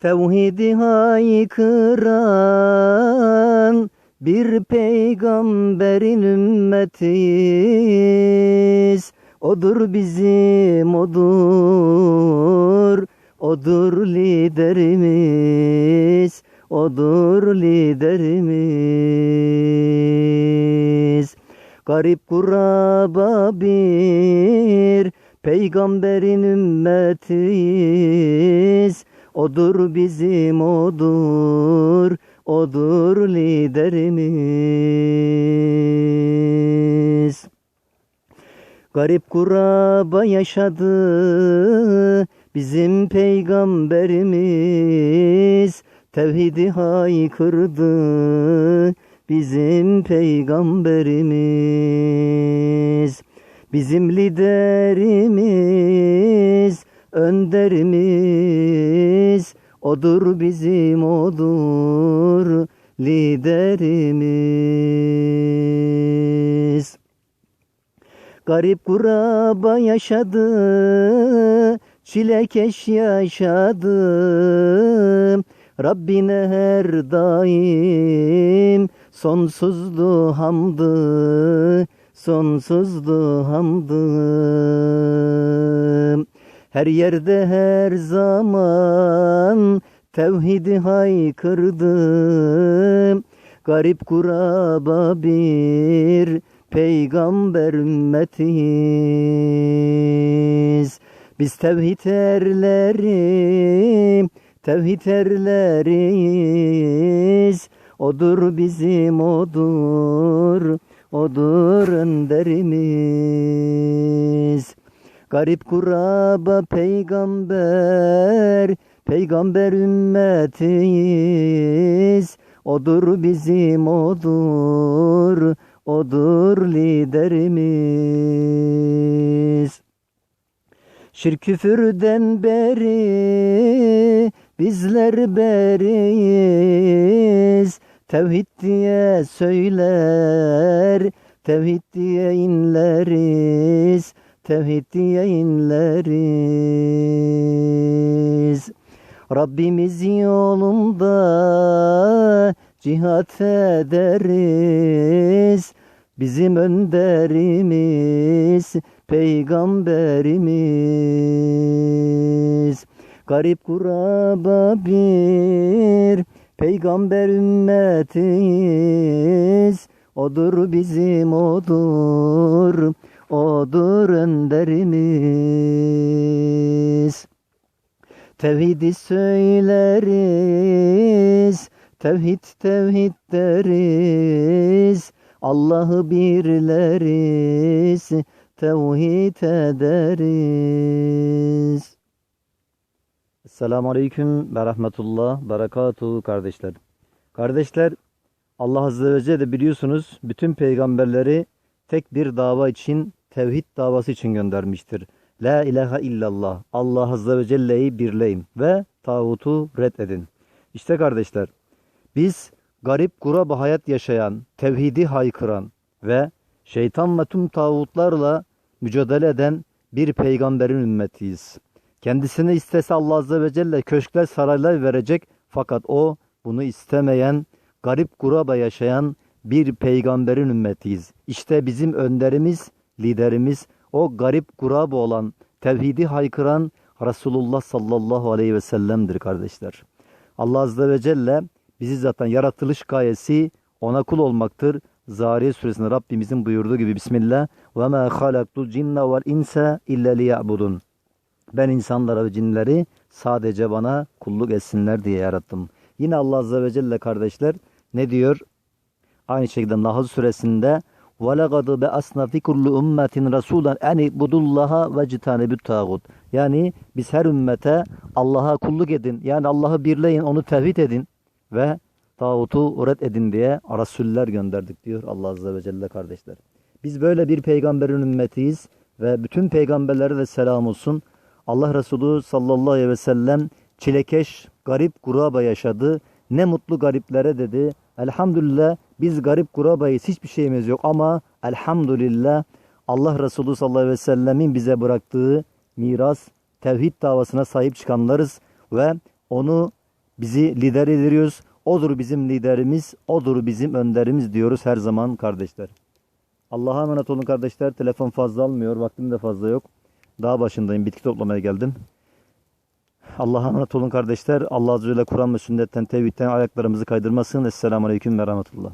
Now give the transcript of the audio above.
Tevhidi haykıran bir peygamberin ümmetiyiz. Odur bizim odur, odur liderimiz, odur liderimiz. Garip kuraba bir peygamberin ümmetiyiz. Odur bizim odur, odur liderimiz. Garip kuraba yaşadı bizim peygamberimiz. Tevhidi haykırdı bizim peygamberimiz. Bizim liderimiz, önderimiz, odur bizim odur liderimiz. Garip kuraba yaşadı, çilekeş yaşadı. Rabbine her daim sonsuzdu hamdı, sonsuzdu hamdı. Her yerde her zaman tevhidi haykırdı. Garip kuraba bir peygamber ümmetiyiz. Biz tevhid erleri, tevhid erleriyiz. Odur bizim odur, odur önderimiz. Garip kuraba peygamber, peygamber ümmetiyiz. Odur bizim odur, odur liderimiz. Şirk küfürden beri bizler beriyiz. Tevhid diye söyler, tevhid diye inleriz, tevhid inleriz. Rabbimiz yolunda cihat ederiz. Bizim önderimiz peygamberimiz. Garip kuraba bir peygamber ümmetiyiz. Odur bizim odur, odur önderimiz. Tevhidi söyleriz, tevhid tevhid deriz. Allah'ı birleriz, tevhid ederiz. Esselamu Aleyküm ve Rahmetullah, Berekatuhu kardeşler. Kardeşler, Allah Azze ve Celle biliyorsunuz bütün peygamberleri tek bir dava için, tevhid davası için göndermiştir. La ilahe illallah. Allah Azze ve Celle'yi birleyin ve tağutu red edin. İşte kardeşler, biz garip kuraba hayat yaşayan, tevhidi haykıran ve şeytan ve tüm tağutlarla mücadele eden bir peygamberin ümmetiyiz. Kendisine istese Allah Azze ve Celle köşkler saraylar verecek fakat o bunu istemeyen, garip kuraba yaşayan bir peygamberin ümmetiyiz. İşte bizim önderimiz, liderimiz o garip kuraba olan, tevhidi haykıran Resulullah sallallahu aleyhi ve sellem'dir kardeşler. Allah Azze ve Celle bizi zaten yaratılış gayesi ona kul olmaktır. Zariyet suresinde Rabbimizin buyurduğu gibi Bismillah ve ma halaktul cinne vel insa illa liya'budun. Ben insanlara ve cinleri sadece bana kulluk etsinler diye yarattım. Yine Allah Azze ve Celle kardeşler ne diyor? Aynı şekilde Nahl suresinde وَلَقَدْ بَأَسْنَا فِي كُلُّ اُمَّةٍ رَسُولًا اَنِ بُدُوا ve citane tağut. Yani biz her ümmete Allah'a kulluk edin. Yani Allah'ı birleyin, onu tevhid edin ve tağutu red edin diye rasuller gönderdik diyor Allah Azze ve Celle kardeşler. Biz böyle bir peygamberin ümmetiyiz ve bütün peygamberlere de selam olsun. Allah Resulü sallallahu aleyhi ve sellem çilekeş, garip kuraba yaşadı. Ne mutlu gariplere dedi. Elhamdülillah biz garip kurabayız hiçbir şeyimiz yok ama elhamdülillah Allah Resulü sallallahu aleyhi ve sellemin bize bıraktığı miras tevhid davasına sahip çıkanlarız ve onu bizi lider ediliyoruz. Odur bizim liderimiz, odur bizim önderimiz diyoruz her zaman kardeşler. Allah'a emanet olun kardeşler. Telefon fazla almıyor, vaktim de fazla yok. Dağ başındayım, bitki toplamaya geldim. Allah'a emanet olun kardeşler. Allah Azze ve Kur'an ve sünnetten, tevhidten ayaklarımızı kaydırmasın. Esselamu Aleyküm ve Rahmetullah.